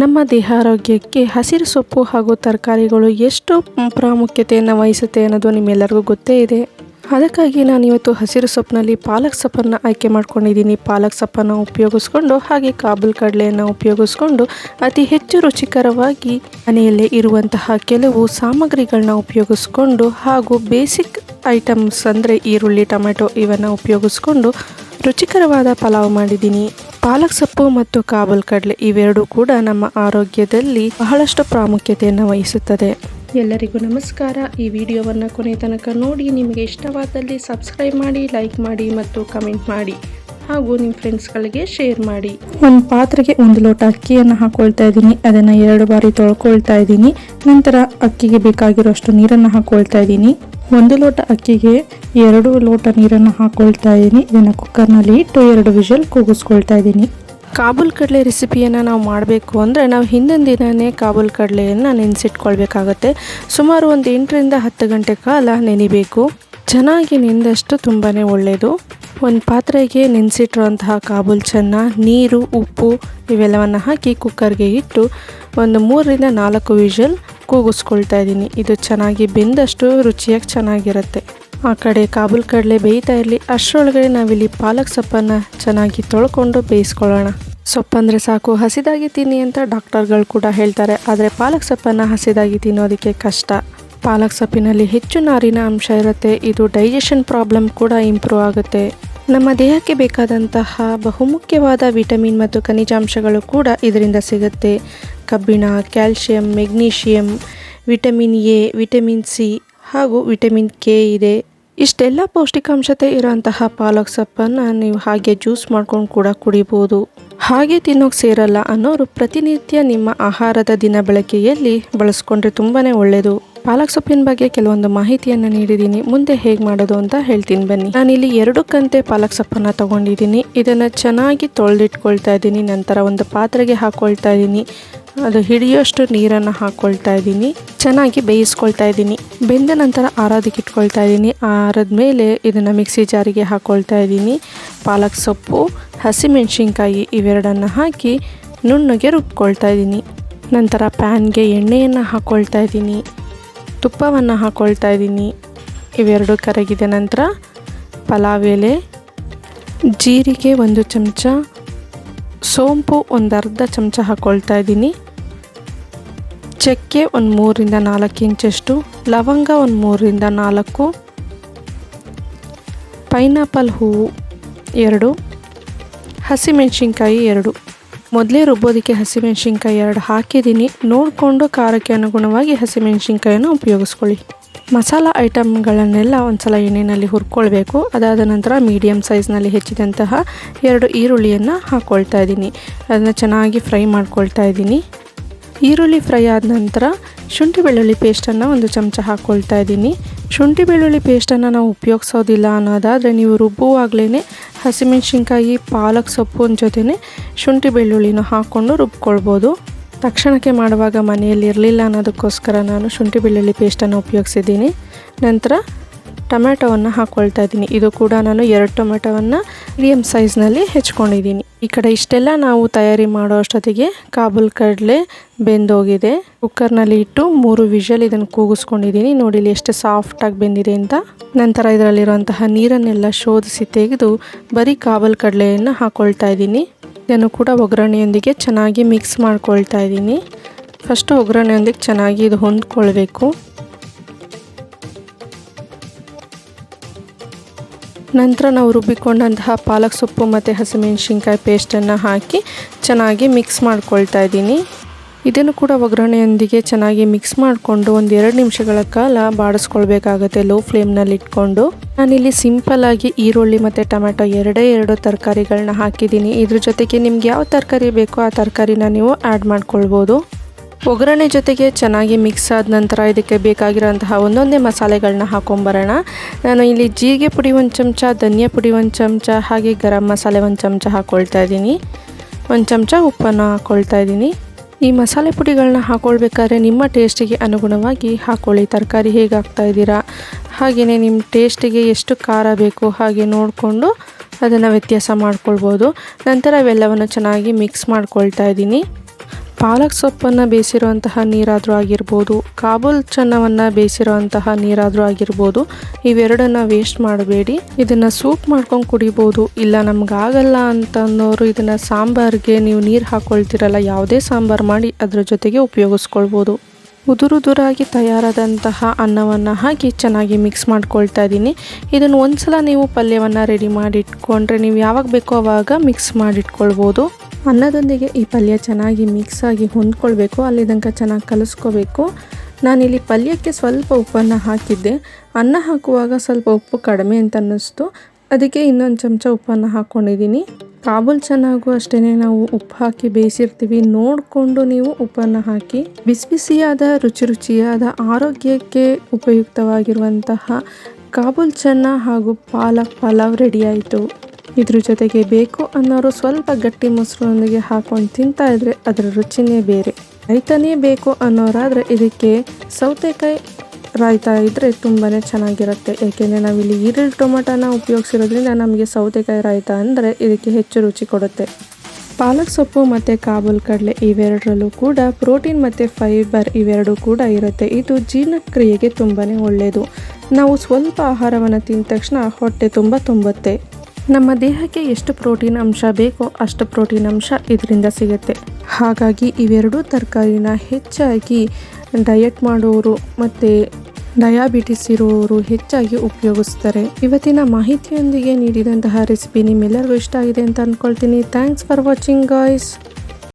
ನಮ್ಮ ದೇಹ ಆರೋಗ್ಯಕ್ಕೆ ಹಸಿರು ಸೊಪ್ಪು ಹಾಗೂ ತರಕಾರಿಗಳು ಎಷ್ಟು ಪ್ರಾಮುಖ್ಯತೆಯನ್ನು ವಹಿಸುತ್ತೆ ಅನ್ನೋದು ನಿಮ್ಮೆಲ್ಲರಿಗೂ ಗೊತ್ತೇ ಇದೆ. ಅದಕ್ಕಾಗಿ ನಾನು ಇವತ್ತು ಹಸಿರು ಸೊಪ್ಪಿನಲ್ಲಿ ಪಾಲಕ್ ಸೊಪ್ಪನ್ನು ಆಯ್ಕೆ ಮಾಡ್ಕೊಂಡಿದ್ದೀನಿ. ಪಾಲಕ್ ಸೊಪ್ಪನ್ನು ಉಪಯೋಗಿಸ್ಕೊಂಡು ಹಾಗೆ ಕಾಬೂಲ್ ಕಡಲೆಯನ್ನು ಉಪಯೋಗಿಸ್ಕೊಂಡು ಅತಿ ಹೆಚ್ಚು ರುಚಿಕರವಾಗಿ ಮನೆಯಲ್ಲೇ ಇರುವಂತಹ ಕೆಲವು ಸಾಮಗ್ರಿಗಳನ್ನ ಉಪಯೋಗಿಸ್ಕೊಂಡು ಹಾಗೂ ಬೇಸಿಕ್ ಐಟಮ್ಸ್ ಅಂದರೆ ಈರುಳ್ಳಿ ಟೊಮೆಟೊ ಇವನ್ನು ಉಪಯೋಗಿಸ್ಕೊಂಡು ರುಚಿಕರವಾದ ಪಲಾವ್ ಮಾಡಿದ್ದೀನಿ. ಪಾಲಕ್ ಸೊಪ್ಪು ಮತ್ತು ಕಾಬಲ್ ಕಡಲೆ ಇವೆರಡೂ ಕೂಡ ನಮ್ಮ ಆರೋಗ್ಯದಲ್ಲಿ ಬಹಳಷ್ಟು ಪ್ರಾಮುಖ್ಯತೆಯನ್ನು ವಹಿಸುತ್ತದೆ. ಎಲ್ಲರಿಗೂ ನಮಸ್ಕಾರ. ಈ ವಿಡಿಯೋವನ್ನು ಕೊನೆ ತನಕ ನೋಡಿ, ನಿಮಗೆ ಇಷ್ಟವಾದಲ್ಲಿ ಸಬ್ಸ್ಕ್ರೈಬ್ ಮಾಡಿ, ಲೈಕ್ ಮಾಡಿ ಮತ್ತು ಕಮೆಂಟ್ ಮಾಡಿ. ಹಾಗೂ ನಿಮ್ಮ ಫ್ರೆಂಡ್ಸ್ಗಳಿಗೆ ಶೇರ್ ಮಾಡಿ. ಒಂದು ಪಾತ್ರೆಗೆ ಒಂದು ಲೋಟ ಅಕ್ಕಿಯನ್ನು ಹಾಕೊಳ್ತಾ ಇದ್ದೀನಿ. ಅದನ್ನು ಎರಡು ಬಾರಿ ತೊಳ್ಕೊಳ್ತಾ ಇದ್ದೀನಿ. ನಂತರ ಅಕ್ಕಿಗೆ ಬೇಕಾಗಿರೋಷ್ಟು ನೀರನ್ನು ಹಾಕೊಳ್ತಾ ಇದ್ದೀನಿ. ಒಂದು ಲೋಟ ಅಕ್ಕಿಗೆ ಎರಡು ಲೋಟ ನೀರನ್ನು ಹಾಕೊಳ್ತಾ ಇದ್ದೀನಿ. ಇದನ್ನು ಕುಕ್ಕರ್ನಲ್ಲಿ ಇಟ್ಟು ಎರಡು ವಿಷಲ್ ಕೂಗಿಸ್ಕೊಳ್ತಾ ಇದ್ದೀನಿ. ಕಾಬೂಲ್ ಕಡಲೆ ರೆಸಿಪಿಯನ್ನು ನಾವು ಮಾಡಬೇಕು ಅಂದರೆ ನಾವು ಹಿಂದಿನ ದಿನವೇ ಕಾಬೂಲ್ ಕಡಲೆಯನ್ನು ನೆನೆಸಿಟ್ಕೊಳ್ಬೇಕಾಗತ್ತೆ. ಸುಮಾರು ಒಂದು ಎಂಟರಿಂದ ಹತ್ತು ಗಂಟೆ ಕಾಲ ನೆನಿಬೇಕು. ಚೆನ್ನಾಗಿ ನೆಂದಷ್ಟು ತುಂಬಾ ಒಳ್ಳೆಯದು ಒಂದು ಪಾತ್ರೆಗೆ ನೆನೆಸಿಟ್ಟಿರುವಂತಹ ಕಾಬೂಲ್ ಚೆನ್ನ, ನೀರು, ಉಪ್ಪು ಇವೆಲ್ಲವನ್ನು ಹಾಕಿ ಕುಕ್ಕರ್ಗೆ ಇಟ್ಟು ಒಂದು ಮೂರರಿಂದ ನಾಲ್ಕು ವಿಷಲ್ ಕೂಗಿಸ್ಕೊಳ್ತಾ ಇದ್ದೀನಿ. ಇದು ಚೆನ್ನಾಗಿ ಬೆಂದಷ್ಟು ರುಚಿಯಾಗಿ ಚೆನ್ನಾಗಿರುತ್ತೆ. ಆ ಕಡೆ ಕಾಬುಲ್ ಕಡಲೆ ಬೇಯ್ತಾ ಇರಲಿ. ಅಷ್ಟರೊಳಗಡೆ ನಾವಿಲ್ಲಿ ಪಾಲಕ್ ಸೊಪ್ಪನ್ನು ಚೆನ್ನಾಗಿ ತೊಳ್ಕೊಂಡು ಬೇಯಿಸ್ಕೊಳ್ಳೋಣ. ಸೊಪ್ಪಂದರೆ ಸಾಕು, ಹಸಿದಾಗಿ ತಿನ್ನಿ ಅಂತ ಡಾಕ್ಟರ್ಗಳು ಕೂಡ ಹೇಳ್ತಾರೆ. ಆದರೆ ಪಾಲಕ್ ಸೊಪ್ಪನ್ನು ಹಸಿದಾಗಿ ತಿನ್ನೋದಕ್ಕೆ ಕಷ್ಟ. ಪಾಲಕ್ ಸೊಪ್ಪಿನಲ್ಲಿ ಹೆಚ್ಚು ನಾರಿನ ಅಂಶ ಇರುತ್ತೆ. ಇದು ಡೈಜೆಷನ್ ಪ್ರಾಬ್ಲಮ್ ಕೂಡ ಇಂಪ್ರೂವ್ ಆಗುತ್ತೆ. ನಮ್ಮ ದೇಹಕ್ಕೆ ಬೇಕಾದಂತಹ ಬಹುಮುಖ್ಯವಾದ ವಿಟಮಿನ್ ಮತ್ತು ಖನಿಜಾಂಶಗಳು ಕೂಡ ಇದರಿಂದ ಸಿಗುತ್ತೆ. ಕಬ್ಬಿಣ, calcium, magnesium, vitamin A, vitamin C ಹಾಗೂ ವಿಟಮಿನ್ ಕೆ ಇದೆ. ಇಷ್ಟೆಲ್ಲ ಪೌಷ್ಟಿಕಾಂಶತೆ ಇರೋಂತಹ ಪಾಲಕ್ ಸೊಪ್ಪನ್ನು ನೀವು ಹಾಗೆ ಜ್ಯೂಸ್ ಮಾಡ್ಕೊಂಡು ಕೂಡ ಕುಡಿಬೋದು. ಹಾಗೆ ತಿನ್ನೋಕೆ ಸೇರಲ್ಲ ಅನ್ನೋರು ಪ್ರತಿನಿತ್ಯ ನಿಮ್ಮ ಆಹಾರದ ದಿನ ಬಳಕೆಯಲ್ಲಿ ಬಳಸ್ಕೊಂಡ್ರೆ ತುಂಬಾ ಒಳ್ಳೆಯದು ಪಾಲಕ್ ಸೊಪ್ಪಿನ ಬಗ್ಗೆ ಕೆಲವೊಂದು ಮಾಹಿತಿಯನ್ನು ನೀಡಿದ್ದೀನಿ. ಮುಂದೆ ಹೇಗೆ ಮಾಡೋದು ಅಂತ ಹೇಳ್ತೀನಿ ಬನ್ನಿ. ನಾನಿಲ್ಲಿ ಎರಡು ಕಂತೆ ಪಾಲಕ್ ಸೊಪ್ಪನ್ನು ತಗೊಂಡಿದ್ದೀನಿ. ಇದನ್ನು ಚೆನ್ನಾಗಿ ತೊಳೆದಿಟ್ಕೊಳ್ತಾ ಇದ್ದೀನಿ. ನಂತರ ಒಂದು ಪಾತ್ರೆಗೆ ಹಾಕ್ಕೊಳ್ತಾ ಇದ್ದೀನಿ. ಅದು ಹಿಡಿಯೋಷ್ಟು ನೀರನ್ನು ಹಾಕ್ಕೊಳ್ತಾ ಇದ್ದೀನಿ. ಚೆನ್ನಾಗಿ ಬೇಯಿಸ್ಕೊಳ್ತಾ ಇದ್ದೀನಿ. ಬೆಂದ ನಂತರ ಆರೋದಕ್ಕೆ ಇಟ್ಕೊಳ್ತಾ ಇದ್ದೀನಿ. ಆರದ ಮೇಲೆ ಇದನ್ನು ಮಿಕ್ಸಿ ಜಾರಿಗೆ ಹಾಕ್ಕೊಳ್ತಾ ಇದ್ದೀನಿ. ಪಾಲಕ್ ಸೊಪ್ಪು ಹಸಿಮೆಣಸಿನ್ಕಾಯಿ ಇವೆರಡನ್ನು ಹಾಕಿ ನುಣ್ಣಗೆ ರುಬ್ಕೊಳ್ತಾ ಇದ್ದೀನಿ. ನಂತರ ಪ್ಯಾನ್ಗೆ ಎಣ್ಣೆಯನ್ನು ಹಾಕ್ಕೊಳ್ತಾ ಇದ್ದೀನಿ. ತುಪ್ಪವನ್ನು ಹಾಕ್ಕೊಳ್ತಾ ಇದ್ದೀನಿ. ಇವೆರಡು ಕರಗಿದ ನಂತರ ಪಲಾವ್ ಎಲೆ ಜೀರಿಗೆ ಒಂದು ಚಮಚ, ಸೋಂಪು ಒಂದು ಅರ್ಧ ಚಮಚ ಹಾಕ್ಕೊಳ್ತಾ ಇದ್ದೀನಿ. ಚಕ್ಕೆ ಒಂದು ಮೂರರಿಂದ ನಾಲ್ಕು ಇಂಚಷ್ಟು, ಲವಂಗ ಒಂದು ಮೂರರಿಂದ ನಾಲ್ಕು, ಪೈನಾಪಲ್ ಹೂವು ಎರಡು, ಹಸಿಮೆಣ್ಸಿನ್ಕಾಯಿ ಎರಡು. ಮೊದಲೇ ರುಬ್ಬೋದಕ್ಕೆ ಹಸಿಮೆಣ್ಸಿನ್ಕಾಯಿ ಎರಡು ಹಾಕಿದ್ದೀನಿ. ನೋಡಿಕೊಂಡು ಖಾರಕ್ಕೆ ಅನುಗುಣವಾಗಿ ಹಸಿಮೆಣ್ಸಿನ್ಕಾಯನ್ನು ಉಪಯೋಗಿಸ್ಕೊಳ್ಳಿ. ಮಸಾಲ ಐಟಮ್ಗಳನ್ನೆಲ್ಲ ಒಂದ್ಸಲ ಎಣ್ಣೆಯಲ್ಲಿ ಹುರ್ಕೊಳ್ಬೇಕು. ಅದಾದ ನಂತರ ಮೀಡಿಯಮ್ ಸೈಜ್ನಲ್ಲಿ ಹೆಚ್ಚಿದಂತಹ ಎರಡು ಈರುಳ್ಳಿಯನ್ನು ಹಾಕ್ಕೊಳ್ತಾ ಇದ್ದೀನಿ. ಅದನ್ನು ಚೆನ್ನಾಗಿ ಫ್ರೈ ಮಾಡ್ಕೊಳ್ತಾ ಇದ್ದೀನಿ. ಈರುಳ್ಳಿ ಫ್ರೈ ಆದ ನಂತರ ಶುಂಠಿ ಬೆಳ್ಳುಳ್ಳಿ ಪೇಸ್ಟನ್ನು ಒಂದು ಚಮಚ ಹಾಕ್ಕೊಳ್ತಾ ಇದ್ದೀನಿ. ಶುಂಠಿ ಬೆಳ್ಳುಳ್ಳಿ ಪೇಸ್ಟನ್ನು ನಾವು ಉಪಯೋಗಿಸೋದಿಲ್ಲ ಅನ್ನೋದಾದರೆ ನೀವು ರುಬ್ಬುವಾಗಲೇ ಹಸಿಮೆಣ್ಸಿನ್ಕಾಯಿ, ಪಾಲಕ್ ಸೊಪ್ಪಿನ ಜೊತೆನೇ ಶುಂಠಿ ಬೆಳ್ಳುಳ್ಳಿನ ಹಾಕ್ಕೊಂಡು ರುಬ್ಕೊಳ್ಬೋದು. ತಕ್ಷಣಕ್ಕೆ ಮಾಡುವಾಗ ಮನೆಯಲ್ಲಿ ಇರಲಿಲ್ಲ ಅನ್ನೋದಕ್ಕೋಸ್ಕರ ನಾನು ಶುಂಠಿ ಬೆಳ್ಳುಳ್ಳಿ ಪೇಸ್ಟನ್ನು ಉಪಯೋಗಿಸಿದ್ದೀನಿ. ನಂತರ ಟೊಮೆಟೊವನ್ನು ಹಾಕ್ಕೊಳ್ತಾ ಇದ್ದೀನಿ. ಇದು ಕೂಡ ನಾನು ಎರಡು ಟೊಮೆಟೊವನ್ನು ಮೀಡಿಯಮ್ ಸೈಜ್ನಲ್ಲಿ ಹೆಚ್ಕೊಂಡಿದ್ದೀನಿ. ಈ ಕಡೆ ಇಷ್ಟೆಲ್ಲ ನಾವು ತಯಾರಿ ಮಾಡೋ ಅಷ್ಟೊತ್ತಿಗೆ ಕಾಬೂಲ್ ಕಡಲೆ ಬೆಂದೋಗಿದೆ. ಕುಕ್ಕರ್ನಲ್ಲಿ ಇಟ್ಟು ಮೂರು ವಿಷಲ್ ಇದನ್ನು ಕೂಗಿಸ್ಕೊಂಡಿದ್ದೀನಿ. ನೋಡಿ ಇಲ್ಲಿ ಎಷ್ಟು ಸಾಫ್ಟಾಗಿ ಬೆಂದಿದೆ ಅಂತ. ನಂತರ ಇದರಲ್ಲಿರುವಂತಹ ನೀರನ್ನೆಲ್ಲ ಶೋಧಿಸಿ ತೆಗೆದು ಬರೀ ಕಾಬಲ್ ಕಡಲೆಯನ್ನು ಹಾಕ್ಕೊಳ್ತಾ ಇದ್ದೀನಿ. ಇದನ್ನು ಕೂಡ ಒಗ್ಗರಣೆಯೊಂದಿಗೆ ಚೆನ್ನಾಗಿ ಮಿಕ್ಸ್ ಮಾಡ್ಕೊಳ್ತಾ ಇದ್ದೀನಿ. ಫಸ್ಟು ಒಗ್ಗರಣೆಯೊಂದಿಗೆ ಚೆನ್ನಾಗಿ ಇದು ಹೊಂದ್ಕೊಳ್ಬೇಕು. ನಂತರ ನಾವು ರುಬ್ಬಿಕೊಂಡಂತಹ ಪಾಲಕ್ ಸೊಪ್ಪು ಮತ್ತು ಹಸಿಮೆಣಸಿನ್ಕಾಯಿ ಪೇಸ್ಟನ್ನು ಹಾಕಿ ಚೆನ್ನಾಗಿ ಮಿಕ್ಸ್ ಮಾಡ್ಕೊಳ್ತಾ ಇದ್ದೀನಿ. ಇದನ್ನು ಕೂಡ ಒಗ್ಗರಣೆಯೊಂದಿಗೆ ಚೆನ್ನಾಗಿ ಮಿಕ್ಸ್ ಮಾಡಿಕೊಂಡು ಒಂದು ಎರಡು ನಿಮಿಷಗಳ ಕಾಲ ಬಾಡಿಸ್ಕೊಳ್ಬೇಕಾಗತ್ತೆ ಲೋ ಫ್ಲೇಮ್ನಲ್ಲಿ ಇಟ್ಕೊಂಡು. ನಾನಿಲ್ಲಿ ಸಿಂಪಲ್ಲಾಗಿ ಈರುಳ್ಳಿ ಮತ್ತು ಟೊಮೆಟೊ ಎರಡೇ ಎರಡು ತರಕಾರಿಗಳನ್ನ ಹಾಕಿದ್ದೀನಿ. ಇದ್ರ ಜೊತೆಗೆ ನಿಮ್ಗೆ ಯಾವ ತರಕಾರಿ ಬೇಕೋ ಆ ತರಕಾರಿನ ನೀವು ಆ್ಯಡ್ ಮಾಡ್ಕೊಳ್ಬೋದು. ಒಗ್ಗರಣೆ ಜೊತೆಗೆ ಚೆನ್ನಾಗಿ ಮಿಕ್ಸ್ ಆದ ನಂತರ ಇದಕ್ಕೆ ಬೇಕಾಗಿರೋಂತಹ ಒಂದೊಂದೇ ಮಸಾಲೆಗಳನ್ನ ಹಾಕೊಂಬರೋಣ. ನಾನು ಇಲ್ಲಿ ಜೀರಿಗೆ ಪುಡಿ ಒಂದು ಚಮಚ, ಧನಿಯಾ ಪುಡಿ ಒಂದು ಚಮಚ, ಹಾಗೆ ಗರಂ ಮಸಾಲೆ ಒಂದು ಚಮಚ ಹಾಕ್ಕೊಳ್ತಾ ಇದ್ದೀನಿ. ಒಂದು ಚಮಚ ಉಪ್ಪನ್ನು ಹಾಕ್ಕೊಳ್ತಾ ಇದ್ದೀನಿ. ಈ ಮಸಾಲೆ ಪುಡಿಗಳನ್ನ ಹಾಕ್ಕೊಳ್ಬೇಕಾದ್ರೆ ನಿಮ್ಮ ಟೇಸ್ಟಿಗೆ ಅನುಗುಣವಾಗಿ ಹಾಕ್ಕೊಳ್ಳಿ ತರಕಾರಿ ಹೇಗೆ ಹಾಕ್ತಾ ಇದ್ದೀರಾ? ಹಾಗೆಯೇ ನಿಮ್ಮ ಟೇಸ್ಟಿಗೆ ಎಷ್ಟು ಖಾರ ಬೇಕು ಹಾಗೆ ನೋಡಿಕೊಂಡು ಅದನ್ನು ವ್ಯತ್ಯಾಸ ಮಾಡ್ಕೊಳ್ಬೋದು. ನಂತರ ಇವೆಲ್ಲವನ್ನು ಚೆನ್ನಾಗಿ ಮಿಕ್ಸ್ ಮಾಡ್ಕೊಳ್ತಾ ಇದ್ದೀನಿ. ಪಾಲಕ್ ಸೊಪ್ಪನ್ನು ಬೇಯಿಸಿರುವಂತಹ ನೀರಾದರೂ ಆಗಿರ್ಬೋದು, ಕಾಬೂಲ್ ಚೆನ್ನವನ್ನು ಬೇಯಿಸಿರುವಂತಹ ನೀರಾದರೂ ಆಗಿರ್ಬೋದು, ಇವೆರಡನ್ನ ವೇಸ್ಟ್ ಮಾಡಬೇಡಿ. ಇದನ್ನು ಸೂಪ್ ಮಾಡ್ಕೊಂಡು ಕುಡಿಬೋದು. ಇಲ್ಲ, ನಮಗಾಗಲ್ಲ ಅನ್ನೋರು ಇದನ್ನು ಸಾಂಬಾರ್ಗೆ ನೀವು ನೀರು ಹಾಕ್ಕೊಳ್ತಿರಲ್ಲ ಯಾವುದೇ ಸಾಂಬಾರು ಮಾಡಿ ಅದರ ಜೊತೆಗೆ ಉಪಯೋಗಿಸ್ಕೊಳ್ಬೋದು. ಉದುರುದುರಾಗಿ ತಯಾರಾದಂತಹ ಅನ್ನವನ್ನು ಹಾಕಿ ಚೆನ್ನಾಗಿ ಮಿಕ್ಸ್ ಮಾಡ್ಕೊಳ್ತಾ ಇದ್ದೀನಿ ಇದನ್ನು ಒಂದು ಸಲ ನೀವು ಪಲ್ಯವನ್ನು ರೆಡಿ ಮಾಡಿಟ್ಕೊಂಡ್ರೆ ನೀವು ಯಾವಾಗ ಬೇಕೋ ಆವಾಗ ಮಿಕ್ಸ್ ಮಾಡಿಟ್ಕೊಳ್ಬೋದು. ಅನ್ನದೊಂದಿಗೆ ಈ ಪಲ್ಯ ಚೆನ್ನಾಗಿ ಮಿಕ್ಸ್ ಆಗಿ ಹೊಂದ್ಕೊಳ್ಬೇಕು ಅಲ್ಲಿ ತನಕ ಚೆನ್ನಾಗಿ ಕಲಿಸ್ಕೋಬೇಕು. ನಾನಿಲ್ಲಿ ಪಲ್ಯಕ್ಕೆ ಸ್ವಲ್ಪ ಉಪ್ಪನ್ನು ಹಾಕಿದ್ದೆ. ಅನ್ನ ಹಾಕುವಾಗ ಸ್ವಲ್ಪ ಉಪ್ಪು ಕಡಿಮೆ ಅಂತ ಅನ್ನಿಸ್ತು. ಅದಕ್ಕೆ ಇನ್ನೊಂದು ಚಮಚ ಉಪ್ಪನ್ನು ಹಾಕ್ಕೊಂಡಿದ್ದೀನಿ ಕಾಬೂಲ್ ಚೆನ್ನಾಗೂ ಅಷ್ಟೇ ನಾವು ಉಪ್ಪು ಹಾಕಿ ಬೇಯಿಸಿರ್ತೀವಿ. ನೋಡಿಕೊಂಡು ನೀವು ಉಪ್ಪನ್ನು ಹಾಕಿ. ಬಿಸಿ ಬಿಸಿಯಾದ, ರುಚಿ ರುಚಿಯಾದ, ಆರೋಗ್ಯಕ್ಕೆ ಉಪಯುಕ್ತವಾಗಿರುವಂತಹ ಕಾಬೂಲ್ ಚೆನ್ನ ಹಾಗೂ ಪಾಲಕ್ ಪಲಾವ್ ರೆಡಿಯಾಯಿತು ಇದ್ರ ಜೊತೆಗೆ ಬೇಕು ಅನ್ನೋರು ಸ್ವಲ್ಪ ಗಟ್ಟಿ ಮೊಸರೊಂದಿಗೆ ಹಾಕೊಂಡು ತಿಂತಾ ಇದ್ರೆ ಅದರ ರುಚಿನೇ ಬೇರೆ. ರೈತನೇ ಬೇಕು ಅನ್ನೋರಾದರೆ ಇದಕ್ಕೆ ಸೌತೆಕಾಯಿ ರಾಯ್ತ ಇದ್ದರೆ ತುಂಬಾ ಚೆನ್ನಾಗಿರುತ್ತೆ. ಏಕೆಂದರೆ ನಾವಿಲ್ಲಿ ಈರುಳ್ಳಿ ಟೊಮೊಟೊನ ಉಪಯೋಗಿಸಿರೋದ್ರಿಂದ ನಮಗೆ ಸೌತೆಕಾಯಿ ರಾಯ್ತ ಅಂದರೆ ಇದಕ್ಕೆ ಹೆಚ್ಚು ರುಚಿ ಕೊಡುತ್ತೆ. ಪಾಲಕ್ ಸೊಪ್ಪು ಮತ್ತು ಕಾಬೂಲ್ ಕಡಲೆ ಇವೆರಡರಲ್ಲೂ ಕೂಡ ಪ್ರೋಟೀನ್ ಮತ್ತು ಫೈಬರ್ ಇವೆರಡೂ ಕೂಡ ಇರುತ್ತೆ. ಇದು ಜೀರ್ಣಕ್ರಿಯೆಗೆ ತುಂಬಾ ಒಳ್ಳೆಯದು ನಾವು ಸ್ವಲ್ಪ ಆಹಾರವನ್ನು ತಿಂದ ತಕ್ಷಣ ಹೊಟ್ಟೆ ತುಂಬ ತುಂಬುತ್ತೆ. ನಮ್ಮ ದೇಹಕ್ಕೆ ಎಷ್ಟು ಪ್ರೋಟೀನ್ ಅಂಶ ಬೇಕೋ ಅಷ್ಟು ಪ್ರೋಟೀನ್ ಅಂಶ ಇದರಿಂದ ಸಿಗುತ್ತೆ. ಹಾಗಾಗಿ ಇವೆರಡೂ ತರಕಾರಿನ ಹೆಚ್ಚಾಗಿ ಡಯಟ್ ಮಾಡೋರು ಮತ್ತು ಡಯಾಬಿಟಿಸ್ ಇರುವವರು ಹೆಚ್ಚಾಗಿ ಉಪಯೋಗಿಸ್ತಾರೆ. ಇವತ್ತಿನ ಮಾಹಿತಿಯೊಂದಿಗೆ ನೀಡಿದಂತಹ ರೆಸಿಪಿ ನಿಮ್ಮೆಲ್ಲರಿಗೂ ಇಷ್ಟ ಆಗಿದೆ ಅಂತ ಅಂದ್ಕೊಳ್ತೀನಿ ಥ್ಯಾಂಕ್ಸ್ ಫಾರ್ ವಾಚಿಂಗ್ ಗಾಯ್ಸ್